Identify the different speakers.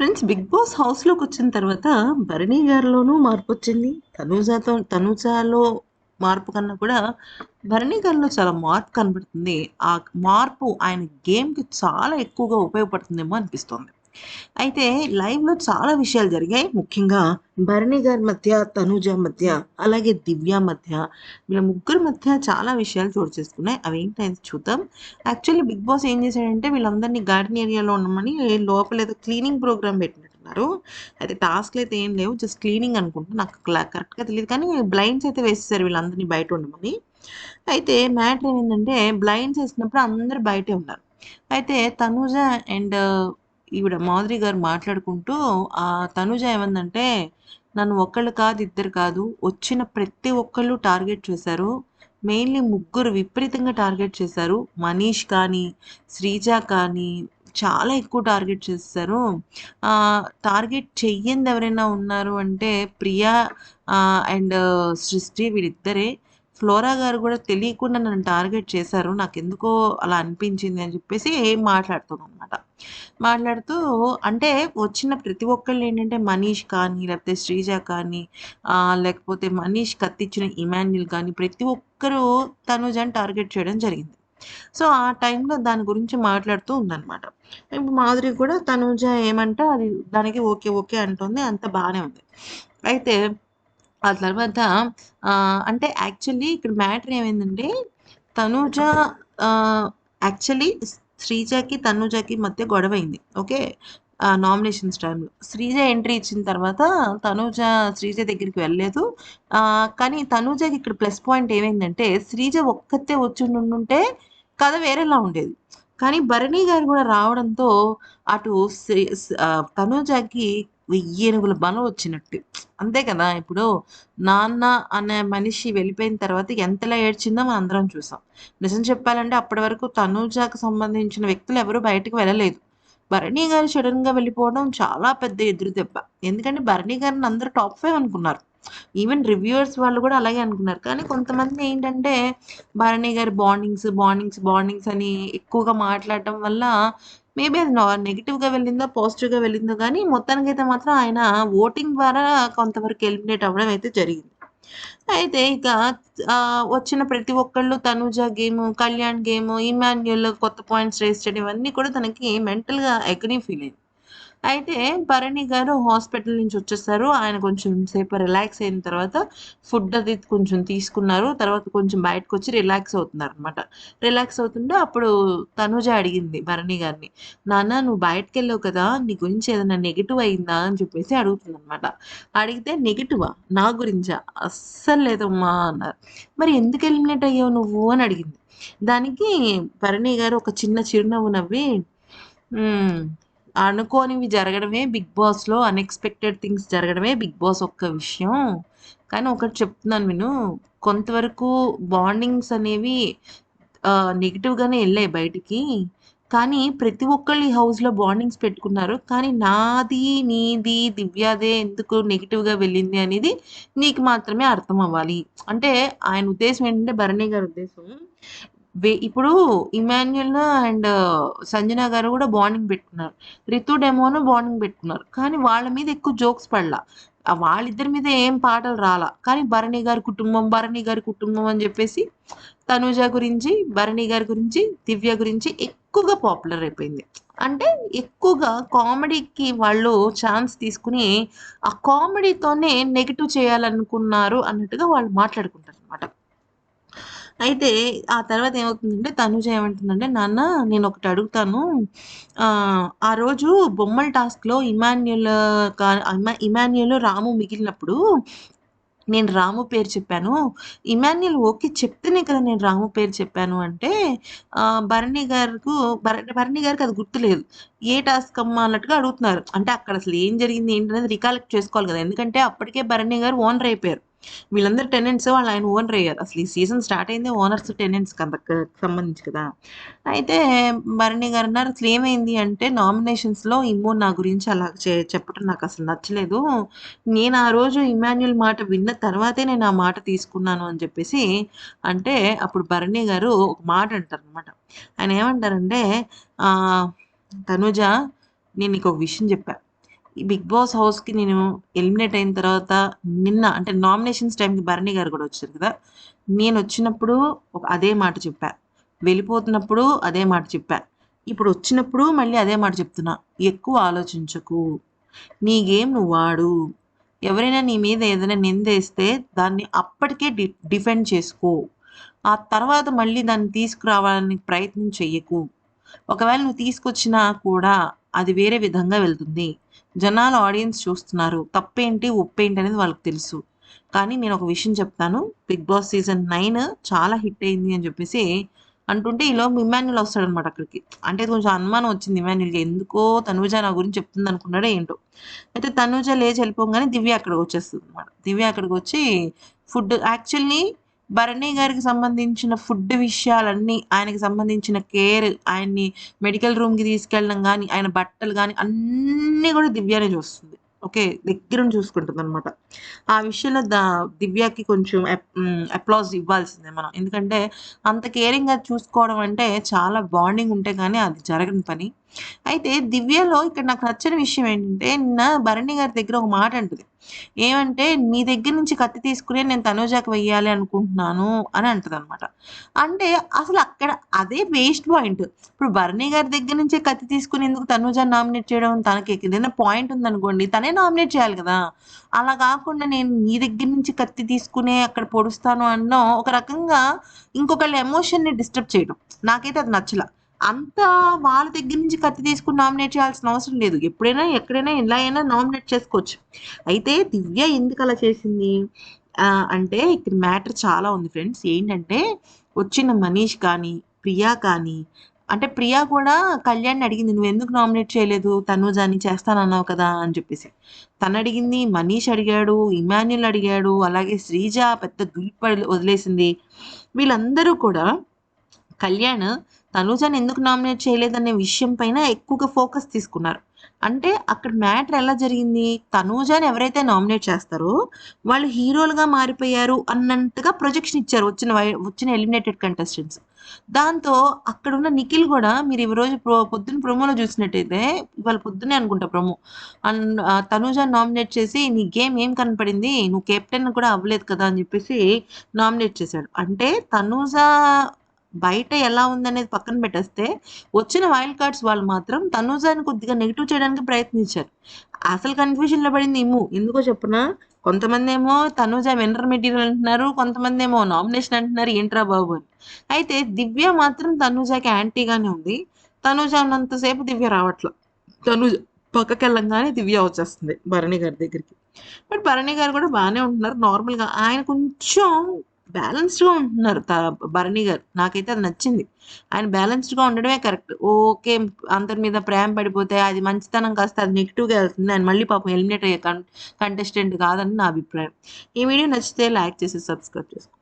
Speaker 1: Friends 'big boss' హౌస్‌లోకి వచ్చిన తర్వాత భరణి గారిలోనూ మార్పొచ్చింది. తనూజాతో తనూజాలో మార్పు కన్నా కూడా భరణి గారిలో చాలా మార్పు కనబడుతుంది. ఆ మార్పు ఆయన గేమ్‌కి చాలా ఎక్కువగా ఉపయోగపడుతుందేమో అనిపిస్తుంది అయితే లైవ్‌లో చాలా విషయాలు జరిగాయి. ముఖ్యంగా భరణి గారి మధ్య, తనుజ మధ్య, అలాగే దివ్య మధ్య వీళ్ళ ముగ్గురి మధ్య చాలా విషయాలు చోటు చేసుకున్నాయి. అవి అవేంటనేది చూద్దాం. యాక్చువల్లీ 'బిగ్ బాస్' ఏం చేశాడంటే వీళ్ళందరినీ గార్డెన్ ఏరియాలో ఉండమని లోపల ఏదో క్లీనింగ్ ప్రోగ్రామ్ పెట్టినట్టున్నారు. అయితే టాస్క్‌లయితే ఏం లేవు. జస్ట్ క్లీనింగ్ అనుకుంటా. నాకు కరెక్ట్‌గా తెలియదు కానీ బ్లైండ్స్ అయితే వేసేసారు వీళ్ళందరినీ బయట ఉండమని. అయితే మ్యాటర్ ఏమైందంటే బ్లైండ్స్ వేసినప్పుడు అందరూ బయటే ఉన్నారు. అయితే తనుజ అండ్ ఈవిడ మాధురి గారు మాట్లాడుకుంటూ ఆ తనుజ ఏమందంటే నన్ను ఒక్కళ్ళు కాదు, ఇద్దరు కాదు వచ్చిన ప్రతి ఒక్కళ్ళు టార్గెట్ చేశారు. మెయిన్‌లీ ముగ్గురు విపరీతంగా టార్గెట్ చేశారు. మనీష్ కానీ, శ్రీజ కానీ చాలా ఎక్కువ టార్గెట్ చేస్తారు టార్గెట్ చెయ్యంది ఎవరైనా ఉన్నారు అంటే ప్రియా అండ్ సృష్టి వీళ్ళిద్దరే. ఫ్లోరా గారు కూడా తెలియకుండా నన్ను టార్గెట్ చేశారు. నాకు ఎందుకో అలా అనిపించింది అని చెప్పేసి మాట్లాడుతుందనమాట. మాట్లాడుతూ అంటే వచ్చిన ప్రతి ఒక్కళ్ళు ఏంటంటే మనీష్ కానీ, లేకపోతే శ్రీజ కానీ, లేకపోతే మనీష్ కత్తిచ్చిన ఇమాన్యుల్ కానీ ప్రతి ఒక్కరూ తనుజని టార్గెట్ చేయడం జరిగింది. సో, ఆ టైంలో దాని గురించి మాట్లాడుతూ ఉందన్నమాట ఇప్పుడు మాధురి కూడా తనుజ ఏమంటే అది దానికి ఓకే. ఓకే అంటుంది. అంత బాగానే ఉంది. అయితే ఆ తర్వాత అంటే యాక్చువల్లీ ఇక్కడ మ్యాటర్ ఏమైందంటే తనూజ యాక్చువల్లీ శ్రీజకి, తనూజకి మధ్య గొడవయింది. ఓకే. నామినేషన్స్ టైంలో శ్రీజ ఎంట్రీ ఇచ్చిన తర్వాత తనూజ శ్రీజ దగ్గరికి వెళ్ళలేదు. కానీ తనూజకి ఇక్కడ ప్లస్ పాయింట్ ఏమైందంటే శ్రీజ ఒక్కతే వచ్చుండుంటే కథ వేరేలా ఉండేది. కానీ భరణి గారు కూడా రావడంతో అటు శ్రీ తనూజకి వెయ్యి ఏనుగుల బలం వచ్చినట్టు. అంతే కదా! ఇప్పుడు నాన్న అనే మనిషి వెళ్ళిపోయిన తర్వాత ఎంతలా ఏడ్చిందో అందరం చూసాం. నిజం చెప్పాలంటే అప్పటి వరకు తనూజాకు సంబంధించిన వ్యక్తులు ఎవరూ బయటకు వెళ్ళలేదు. భరణి గారు సడెన్‌గా వెళ్ళిపోవడం చాలా పెద్ద ఎదురు దెబ్బ. ఎందుకంటే భరణి గారిని అందరూ టాప్ ఫైవ్ అనుకున్నారు. ఈవెన్ రివ్యూవర్స్ వాళ్ళు కూడా అలాగే అనుకున్నారు. కానీ కొంతమంది ఏంటంటే భరణి గారి బాండింగ్స్, బాండింగ్స్, బాండింగ్స్ అని ఎక్కువగా మాట్లాడటం వల్ల మేబీ అది నెగిటివ్గా వెళ్ళిందో, పాజిటివ్‌గా వెళ్ళిందో కానీ మొత్తానికైతే మాత్రం ఆయన ఓటింగ్ ద్వారా కొంతవరకు ఎలిమినేట్ అవ్వడం అయితే జరిగింది. అయితే ఇక వచ్చిన ప్రతి ఒక్కళ్ళు Tanuja game Kalyan game Emmanuel కొత్త పాయింట్స్ రేస్ చేయడం ఇవన్నీ కూడా తనకి మెంటల్‌గా ఎగనీ ఫీల్ అయింది. అయితే భరణి గారు హాస్పిటల్ నుంచి వచ్చేసారు. ఆయన కొంచెం సేపు రిలాక్స్ అయిన తర్వాత ఫుడ్ అది కొంచెం తీసుకున్నారు. తర్వాత కొంచెం బయటకొచ్చి రిలాక్స్ అవుతున్నారు అనమాట రిలాక్స్ అవుతుంటే అప్పుడు తనుజ అడిగింది భరణి గారిని. నాన్న నువ్వు బయటికెళ్ళావు కదా! నీ గురించి ఏదైనా నెగిటివ్ అయిందా? అని చెప్పేసి అడుగుతుందనమాట. అడిగితే నెగిటివా నా గురించా? అస్సలు లేదమ్మా అన్నారు. మరి ఎందుకు ఎలిమినేట్ అయ్యావు నువ్వు? అని అడిగింది. దానికి భరణి గారు ఒక చిన్న చిరునవ్వు నవ్వి అనుకోనివి జరగడమే బిగ్ బాస్‌లో అన్‌ఎక్స్‌పెక్టెడ్ థింగ్స్ జరగడమే బిగ్ బాస్ ఒక్క విషయం. కానీ ఒకటి చెప్తున్నాను విను. కొంతవరకు బాండింగ్స్ అనేవి నెగిటివ్గానే వెళ్ళాయి బయటికి. కానీ ప్రతి ఒక్కళ్ళు ఈ హౌస్‌లో బాండింగ్స్ పెట్టుకున్నారు. కానీ నాది, నీది, దివ్యాదే ఎందుకు నెగిటివ్గా వెళ్ళింది అనేది నీకు మాత్రమే అర్థం అవ్వాలి. అంటే ఆయన ఉద్దేశం ఏంటంటే భరణి గారి ఉద్దేశం ఇప్పుడు ఇమాన్యుల్ అండ్ సంజన గారు కూడా బాండింగ్ పెట్టుకున్నారు. రితు డెమోను బాండింగ్ పెట్టుకున్నారు. కానీ వాళ్ళ మీద ఎక్కువ జోక్స్ పడలా. వాళ్ళిద్దరి మీద ఏం పాటలు రాలా. కానీ భరణి గారి కుటుంబం, భరణి గారి కుటుంబం అని చెప్పేసి తనూజ గురించి, భరణి గారి గురించి, దివ్య గురించి ఎక్కువగా పాపులర్ అయిపోయింది. అంటే ఎక్కువగా కామెడీకి వాళ్ళు ఛాన్స్ తీసుకుని ఆ కామెడీతోనే నెగిటివ్ చేయాలనుకున్నారు అన్నట్టుగా వాళ్ళు మాట్లాడుకుంటారు అనమాట అయితే ఆ తర్వాత ఏమవుతుందంటే తనుజ ఏమంటుందంటే నాన్న నేను ఒకటి అడుగుతాను. ఆ రోజు బొమ్మల టాస్క్‌లో ఇమాన్యుల్ కా ఇమా ఇమాన్యుల్, రాము మిగిలినప్పుడు నేను రాము పేరు చెప్పాను. ఇమాన్యుల్ ఓకే చెప్తేనే కదా నేను రాము పేరు చెప్పాను అంటే భరణి గారుకు భర భరణి గారికి అది గుర్తులేదు. ఏ టాస్క్ అమ్మా అన్నట్టుగా అడుగుతున్నారు. అంటే అక్కడ అసలు ఏం జరిగింది ఏంటనేది రికలెక్ట్ చేసుకోవాలి కదా! ఎందుకంటే అప్పటికే భరణి గారు ఓనర్ అయిపోయారు. వీళ్ళందరూ టెనెంట్స్ వాళ్ళు ఆయన ఓనర్ అయ్యారు. అసలు ఈ సీజన్ స్టార్ట్ అయిందే ఓనర్స్, టెనెంట్స్ కదా సంబంధించి కదా! అయితే భరణి గారు అన్నారు అసలు ఏమైంది అంటే నామినేషన్స్‌లో ఇమ్ము నా గురించి అలా చెప్పడం నాకు అసలు నచ్చలేదు. నేను ఆ రోజు ఇమాన్యుల్ మాట విన్న తర్వాతే నేను ఆ మాట తీసుకున్నాను అని చెప్పేసి అంటే అప్పుడు భరణి గారు ఒక మాట అంటారు అనమాట ఆయన ఏమంటారంటే తనుజ నేను నేను ఒక విషయం చెప్పాను ఈ 'బిగ్ బాస్' హౌస్‌కి నేను ఎలిమినేట్ అయిన తర్వాత నిన్న అంటే నామినేషన్స్ టైమ్‌కి భరణి గారు కూడా వచ్చారు కదా! నేనొచ్చినప్పుడు ఒక అదే మాట చెప్పా. వెళ్ళిపోతున్నప్పుడు అదే మాట చెప్పా. ఇప్పుడు వచ్చినప్పుడు మళ్ళీ అదే మాట చెప్తున్నా. ఎక్కువ ఆలోచించకు. నీ గేమ్ నువ్వు వాడు ఎవరైనా నీ మీద ఏదైనా నిందేస్తే దాన్ని అప్పటికే డి డిఫెండ్ చేసుకో. ఆ తర్వాత మళ్ళీ దాన్ని తీసుకురావడానికి ప్రయత్నం చెయ్యకు. ఒకవేళ నువ్వు తీసుకొచ్చినా కూడా అది వేరే విధంగా వెళ్తుంది. జనాలు ఆడియన్స్ చూస్తున్నారు. తప్పేంటి, ఒప్పేంటి అనేది వాళ్ళకి తెలుసు. కానీ నేను ఒక విషయం చెప్తాను. 'బిగ్ బాస్' సీజన్ నైన్ చాలా హిట్ అయింది అని చెప్పేసి అంటుంటే ఈలో ఇమ్మాన్యుల్ వస్తాడనమాట అక్కడికి. అంటే కొంచెం అనుమానం వచ్చింది ఇమాన్యుల్కి ఎందుకో తనుజ నా గురించి చెప్తుంది అనుకున్నాడో ఏంటో. అయితే తనుజ లేచి వెళ్ళిపోగానే దివ్య అక్కడికి వచ్చేస్తదనమాట. దివ్య అక్కడికి వచ్చి ఫుడ్ యాక్చువల్లీ భరణి గారికి సంబంధించిన ఫుడ్ విషయాలన్నీ, ఆయనకి సంబంధించిన కేర్, ఆయన్ని మెడికల్ రూమ్‌కి తీసుకెళ్ళడం కానీ ఆయన బట్టలు కానీ అన్నీ కూడా దివ్యనే చూస్తుంది. ఓకే. దగ్గర చూసుకుంటుంది అనమాట ఆ విషయంలో దా దివ్యకి కొంచెం అప్లాజ్ ఇవ్వాల్సిందే మనం. ఎందుకంటే అంత కేరింగ్‌గా చూసుకోవడం అంటే చాలా బాండింగ్ ఉంటే కానీ అది జరగని పని. అయితే దివ్యలో ఇక్కడ నాకు నచ్చిన విషయం ఏంటంటే నిన్న భరణి గారి దగ్గర ఒక మాట అంటది. ఏమంటే "నీ దగ్గర నుంచి కత్తి తీసుకునే నేను తనుజాకి వెయ్యాలి అనుకుంటున్నాను" అని అంటదనమాట. అంటే అసలు అక్కడ అదే వేస్ట్ పాయింట్. ఇప్పుడు భరణి గారి దగ్గర నుంచే కత్తి తీసుకుని ఎందుకు తనూజని నామినేట్ చేయడం? తనకి ఏదైనా పాయింట్ ఉందనుకోండి తనే నామినేట్ చేయాలి కదా! అలా కాకుండా నేను నీ దగ్గర నుంచి కత్తి తీసుకునే అక్కడ పొడుస్తాను అనడం ఒక రకంగా ఇంకొకళ్ళ ఎమోషన్‌ని డిస్టర్బ్ చేయడం. నాకైతే అది నచ్చలే అంత వాళ్ళ దగ్గర నుంచి కత్తి తీసుకుని నామినేట్ చేయాల్సిన అవసరం లేదు. ఎప్పుడైనా, ఎక్కడైనా ఎలా అయినా నామినేట్ చేసుకోవచ్చు. అయితే దివ్య ఎందుకలా చేసింది? అంటే ఇక్కడ మ్యాటర్ చాలా ఉంది ఫ్రెండ్స్. ఏంటంటే వచ్చిన మనీష్ కానీ, ప్రియా కానీ అంటే ప్రియా కూడా కళ్యాణ్ అడిగింది. నువ్వు ఎందుకు నామినేట్ చేయలేదు తనూజని? చేస్తానన్నావు కదా!" అని చెప్పేసి. తను అడిగింది మనీష్ అడిగాడు, ఇమాన్యుల్ అడిగాడు, అలాగే శ్రీజ పెద్ద దులిపి వదిలేసింది. వీళ్ళందరూ కూడా కళ్యాణ్ తనుజాని ఎందుకు నామినేట్ చేయలేదనే విషయం పైన ఎక్కువగా ఫోకస్ తీసుకున్నారు. అంటే అక్కడ మ్యాటర్ ఎలా జరిగింది? తనూజాని ఎవరైతే నామినేట్ చేస్తారో వాళ్ళు హీరోలుగా మారిపోయారు అన్నంతగా ప్రొజెక్షన్ ఇచ్చారు వచ్చిన వై వచ్చిన ఎలిమినేటెడ్ కంటెస్టెంట్స్. దాంతో అక్కడున్న నిఖిల్ కూడా మీరు ఈ రోజు ప్రో పొద్దున ప్రోమోలో చూసినట్టయితే ఇవాళ పొద్దునే అనుకుంటా ప్రోమో. అండ్ ఆహ్, నామినేట్ చేసి "నీ గేమ్ ఏం కనపడింది? నువ్వు కెప్టెన్ కూడా అవ్వలేదు కదా!" అని చెప్పేసి నామినేట్ చేశాడు. అంటే తనూజా బయట ఎలా ఉందనేది పక్కన పెట్టేస్తే వచ్చిన వైల్డ్ కార్డ్స్ వాళ్ళు మాత్రం తనూజని కొద్దిగా నెగెటివ్ చేయడానికి ప్రయత్నించారు. అసలు కన్‌ఫ్యూజన్‌లో పడింది ఇమ్ము. ఎందుకో చెప్పున కొంతమంది ఏమో తనూజ విన్నర్ మెటీరియల్ అంటున్నారు. కొంతమందేమో నామినేషన్ అంటున్నారు. ఏంట్రా బాబు అని. అయితే దివ్య మాత్రం తనూజకి యాంటీగానే ఉంది. తనూజ ఉన్నంతసేపు దివ్య రావట్ల. తనూజ పక్కకెళ్ళంగానే దివ్య వచ్చేస్తుంది భరణి గారి దగ్గరికి. బట్ భరణి గారు కూడా బాగానే ఉంటున్నారు. నార్మల్‌గా ఆయన కొంచెం బ్యాలెన్స్డ్‌గా ఉంటున్నారు త భరణి గారు. నాకైతే అది నచ్చింది. ఆయన బ్యాలెన్స్డ్‌గా ఉండడమే కరెక్ట్. ఓకే. అందరి మీద ప్రేమ పడిపోతే అది మంచితనం కాస్త అది నెగిటివ్గా వెళ్తుంది. ఆయన మళ్ళీ పాపం ఎలిమినేట్ అయ్యే కంటెస్టెంట్ కాదని నా అభిప్రాయం. ఈ వీడియో నచ్చితే లైక్ చేసి సబ్స్క్రైబ్ చేసుకోండి.